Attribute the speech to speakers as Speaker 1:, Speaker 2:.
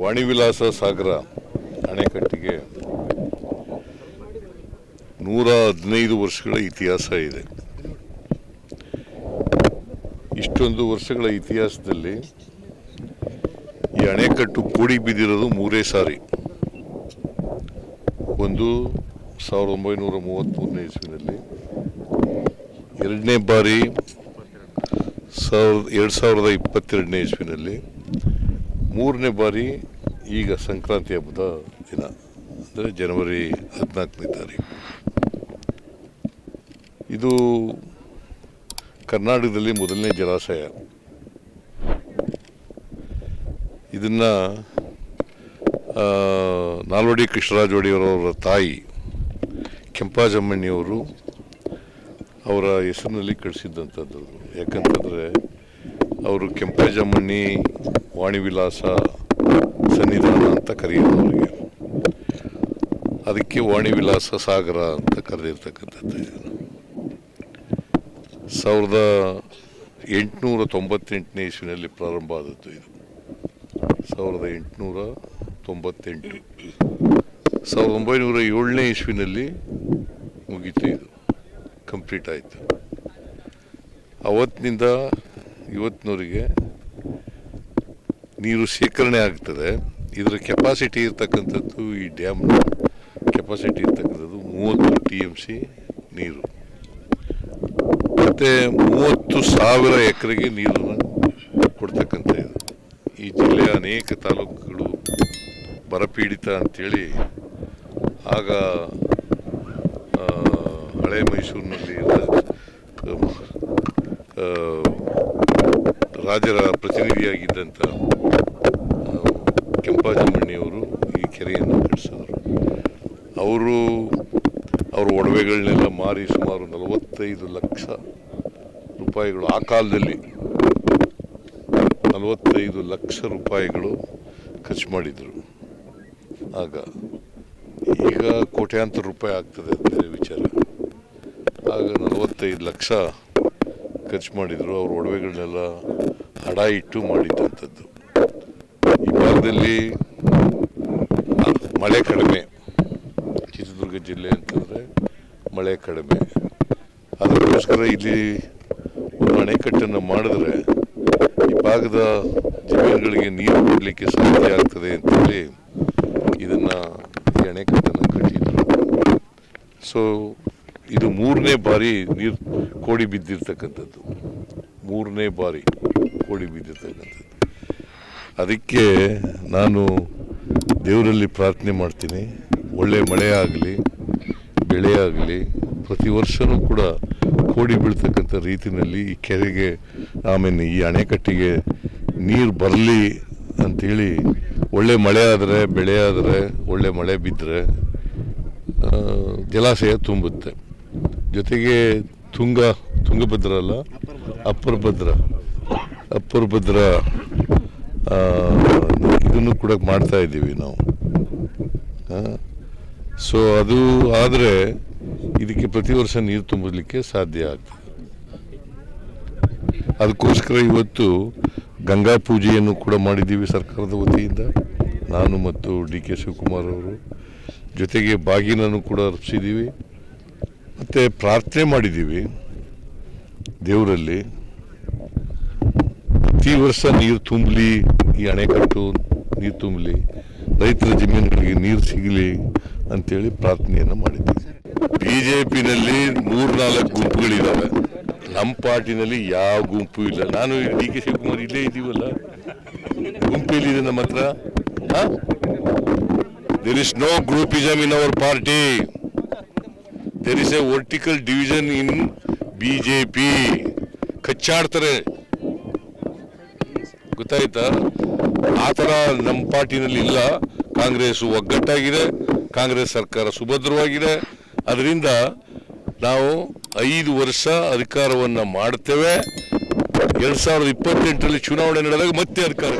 Speaker 1: ವಾಣಿವಿಲಾಸ ಸಾಗರ ಅಣೆಕಟ್ಟಿಗೆ ನೂರ ಹದಿನೈದು ವರ್ಷಗಳ ಇತಿಹಾಸ ಇದೆ. ಇಷ್ಟೊಂದು ವರ್ಷಗಳ ಇತಿಹಾಸದಲ್ಲಿ ಈ ಅಣೆಕಟ್ಟು ಕೂಡಿ ಬಿದ್ದಿರೋದು ಮೂರೇ ಸಾರಿ. ಒಂದು ಸಾವಿರದ ಒಂಬೈನೂರ ಮೂವತ್ತ್ಮೂರನೇ ಇಸ್ವಿನಲ್ಲಿ, ಎರಡನೇ ಬಾರಿ ಸಾವಿರದ, ಎರಡು ಸಾವಿರದ ಇಪ್ಪತ್ತೆರಡನೇ ಇಸ್ವಿನಲ್ಲಿ ಮೂರನೇ ಬಾರಿ ಈಗ ಸಂಕ್ರಾಂತಿ ಹಬ್ಬದ ದಿನ, ಅಂದರೆ ಜನವರಿ ಹದಿನಾಲ್ಕನೇ ತಾರೀಕು. ಇದು ಕರ್ನಾಟಕದಲ್ಲಿ ಮೊದಲನೇ ಜಲಾಶಯ. ಇದನ್ನ ನಾಲ್ವಡಿ ಕೃಷ್ಣರಾಜ ಒಡೆಯರವರ ತಾಯಿ ಕೆಂಪಾಜಮ್ಮಣ್ಣಿಯವರು ಅವರ ಹೆಸರಿನಲ್ಲಿ ಕಳಿಸಿದ್ದಂಥದ್ದು ಯಾಕಂತಂದರೆ ಅವರು ಕೆಂಪಾಜಮ್ಮಣ್ಣಿ ವಾಣಿವಿಲಾಸ, ಸನ್ನಿಧಾನ ಅಂತ ಕರೆಯೋದು ಅವರಿಗೆ ಅದಕ್ಕೆ ವಾಣಿವಿಲಾಸ ಸಾಗರ ಅಂತ ಕರೆದಿರ್ತಕ್ಕಂಥದ್ದು ಸಾವಿರದ ಎಂಟುನೂರ ತೊಂಬತ್ತೆಂಟನೇ ಇಸ್ವಿನಲ್ಲಿ ಪ್ರಾರಂಭ ಆದದ್ದು ಇದು. ಸಾವಿರದ ಎಂಟುನೂರ ತೊಂಬತ್ತೆಂಟು. ಸಾವಿರದ ಒಂಬೈನೂರ ಏಳನೇ ಇಸ್ವಿನಲ್ಲಿ ಮುಗೀತು ಇದು. ಕಂಪ್ಲೀಟ್ ಆಯಿತು. ಅವತ್ತಿನಿಂದ ಇವತ್ತಿನವರೆಗೆ ನೀರು ಶೇಖರಣೆ ಆಗ್ತದೆ. ಇದರ ಕೆಪಾಸಿಟಿ ಇರ್ತಕ್ಕಂಥದ್ದು ಈ ಡ್ಯಾಮ್ನ ಕೆಪಾಸಿಟಿ ಇರ್ತಕ್ಕಂಥದ್ದು ಮೂವತ್ತು ಟಿ ಎಂ ಸಿ ನೀರು. ಮತ್ತು ಮೂವತ್ತು ಸಾವಿರ ಎಕರೆಗೆ ನೀರನ್ನು ಕೊಡ್ತಕ್ಕಂಥದ್ದು ಈ ಜಿಲ್ಲೆಯ ಅನೇಕ ತಾಲೂಕುಗಳು ಬರಪೀಡಿತ ಅಂಥೇಳಿ ಆಗ ಹಳೆ ಮೈಸೂರಿನಲ್ಲಿ ರಾಜರ ಪ್ರತಿನಿಧಿಯಾಗಿದ್ದಂಥ ಕೆಂಪಾಜಮಣ್ಣಿಯವರು ಈ ಕೆರೆಯನ್ನು ಕಟ್ಟಿಸಿದರು ಅವರು ಅವರ ಒಡವೆಗಳನ್ನೆಲ್ಲ ಮಾರಿ ಸುಮಾರು ನಲವತ್ತೈದು ಲಕ್ಷ ರೂಪಾಯಿಗಳು ಆ ಕಾಲದಲ್ಲಿ ನಲವತ್ತೈದು ಲಕ್ಷ ರೂಪಾಯಿಗಳು ಖರ್ಚು ಮಾಡಿದರು. ಆಗ ಈಗ ಕೋಟ್ಯಾಂತರ ರೂಪಾಯಿ ಆಗ್ತದೆ ಅಂತ ವಿಚಾರ. ಆಗ ನಲವತ್ತೈದು ಲಕ್ಷ ಖರ್ಚು ಮಾಡಿದರು, ಅವ್ರ ಒಡವೆಗಳನ್ನೆಲ್ಲ ಹಡ ಇಟ್ಟು ಮಾಡಿದ್ದಂಥದ್ದು ಈ ಭಾಗದಲ್ಲಿ ಮಳೆ ಕಡಿಮೆ. ಚಿತ್ರದುರ್ಗ ಜಿಲ್ಲೆ ಅಂತಂದರೆ ಮಳೆ ಕಡಿಮೆ. ಅದಕ್ಕೋಸ್ಕರ ಇಲ್ಲಿ ಒಂದು ಅಣೆಕಟ್ಟನ್ನು ಮಾಡಿದ್ರೆ ಈ ಭಾಗದ ಜಮೀನುಗಳಿಗೆ ನೀರು ಕೊಡಲಿಕ್ಕೆ ಸಾಧ್ಯ ಆಗ್ತದೆ ಅಂತೇಳಿ ಇದನ್ನು ಈ ಅಣೆಕಟ್ಟನ್ನು ಕಟ್ಟಿದ್ರು ಸೊ ಇದು ಮೂರನೇ ಬಾರಿ ನೀರು ಕೋಡಿ ಬಿದ್ದಿರ್ತಕ್ಕಂಥದ್ದು. ಮೂರನೇ ಬಾರಿ ಕೋಡಿ ಬಿದ್ದಿರ್ತಕ್ಕಂಥದ್ದು. ಅದಕ್ಕೆ ನಾನು ದೇವರಲ್ಲಿ ಪ್ರಾರ್ಥನೆ ಮಾಡ್ತೀನಿ. ಒಳ್ಳೆ ಮಳೆ ಆಗಲಿ, ಬೆಳೆ ಆಗಲಿ, ಪ್ರತಿ ವರ್ಷವೂ ಕೂಡ ಕೋಡಿ ಬೀಳ್ತಕ್ಕಂಥ ರೀತಿಯಲ್ಲಿ ಈ ಕೆರೆಗೆ, ಆಮೇಲೆ ಈ ಅಣೆಕಟ್ಟಿಗೆ ನೀರು ಬರಲಿ ಅಂಥೇಳಿ ಒಳ್ಳೆ ಮಳೆ ಆದರೆ, ಬೆಳೆ ಆದರೆ, ಒಳ್ಳೆ ಮಳೆ ಬಿದ್ದರೆ ಜಲಾಶಯ ತುಂಬುತ್ತೆ. ಜೊತೆಗೆ ತುಂಗ ತುಂಗಭದ್ರ ಅಲ್ಲ ಅಪ್ಪರ್ ಭದ್ರ ಅಪ್ಪರ್ ಭದ್ರ ಇದನ್ನು ಕೂಡ ಮಾಡ್ತಾ ಇದ್ದೀವಿ ನಾವು. ಸೊ ಅದು ಆದರೆ ಇದಕ್ಕೆ ಪ್ರತಿ ವರ್ಷ ನೀರು ತುಂಬಲಿಕ್ಕೆ ಸಾಧ್ಯ ಆಗ್ತದೆ. ಅದಕ್ಕೋಸ್ಕರ ಇವತ್ತು ಗಂಗಾ ಪೂಜೆಯನ್ನು ಕೂಡ ಮಾಡಿದ್ದೀವಿ ಸರ್ಕಾರದ ವತಿಯಿಂದ. ನಾನು ಮತ್ತು ಡಿ ಕೆ ಶಿವಕುಮಾರ್ ಅವರು. ಜೊತೆಗೆ ಬಾಗಿನನ್ನು ಕೂಡ ಅರ್ಪಿಸಿದ್ದೀವಿ. ಮತ್ತು ಪ್ರಾರ್ಥನೆ ಮಾಡಿದ್ದೀವಿ ದೇವರಲ್ಲಿ. ಪ್ರತಿ ವರ್ಷ ನೀರು ತುಂಬಲಿ, ಈ ಅಣೆಕಟ್ಟು ನೀರು ತುಂಬಲಿ, ರೈತರ ಜಮೀನುಗಳಿಗೆ ನೀರು ಸಿಗಲಿ ಅಂತೇಳಿ ಪ್ರಾರ್ಥನೆಯನ್ನು ಮಾಡಿದ್ದೀವಿ. ಬಿ ಜೆ ಪಿನಲ್ಲಿ ಮೂರ್ನಾಲ್ಕು ಗುಂಪುಗಳಿದ್ದಾವೆ ನಮ್ಮ ಪಾರ್ಟಿನಲ್ಲಿ ಯಾವ ಗುಂಪು ಇಲ್ಲ. ನಾನು ಡಿ ಕೆ ಶಿವಕುಮಾರ್ ಇಲ್ಲೇ ಇದ್ದೀವಲ್ಲ. ಗುಂಪಿಲ್ಲಿದೆ ನಮ್ಮ ಹತ್ರ? There is no groupism in our party there is a vertical division in B J P ಕಚ್ಚಾಡ್ತಾರೆ. ಗೊತ್ತಾಯ್ತಾ? ಆ ಥರ ನಮ್ಮ ಪಾರ್ಟಿನಲ್ಲಿ ಇಲ್ಲ. ಕಾಂಗ್ರೆಸ್ ಒಗ್ಗಟ್ಟಾಗಿದೆ. ಕಾಂಗ್ರೆಸ್ ಸರ್ಕಾರ ಸುಭದ್ರವಾಗಿದೆ. ಅದರಿಂದ ನಾವು ಐದು ವರ್ಷ ಅಧಿಕಾರವನ್ನು ಮಾಡ್ತೇವೆ. ಎರಡು ಸಾವಿರದ ಇಪ್ಪತ್ತೆಂಟರಲ್ಲಿ ಚುನಾವಣೆ ನಡೆದಾಗ ಮತ್ತೆ ಅಧಿಕಾರ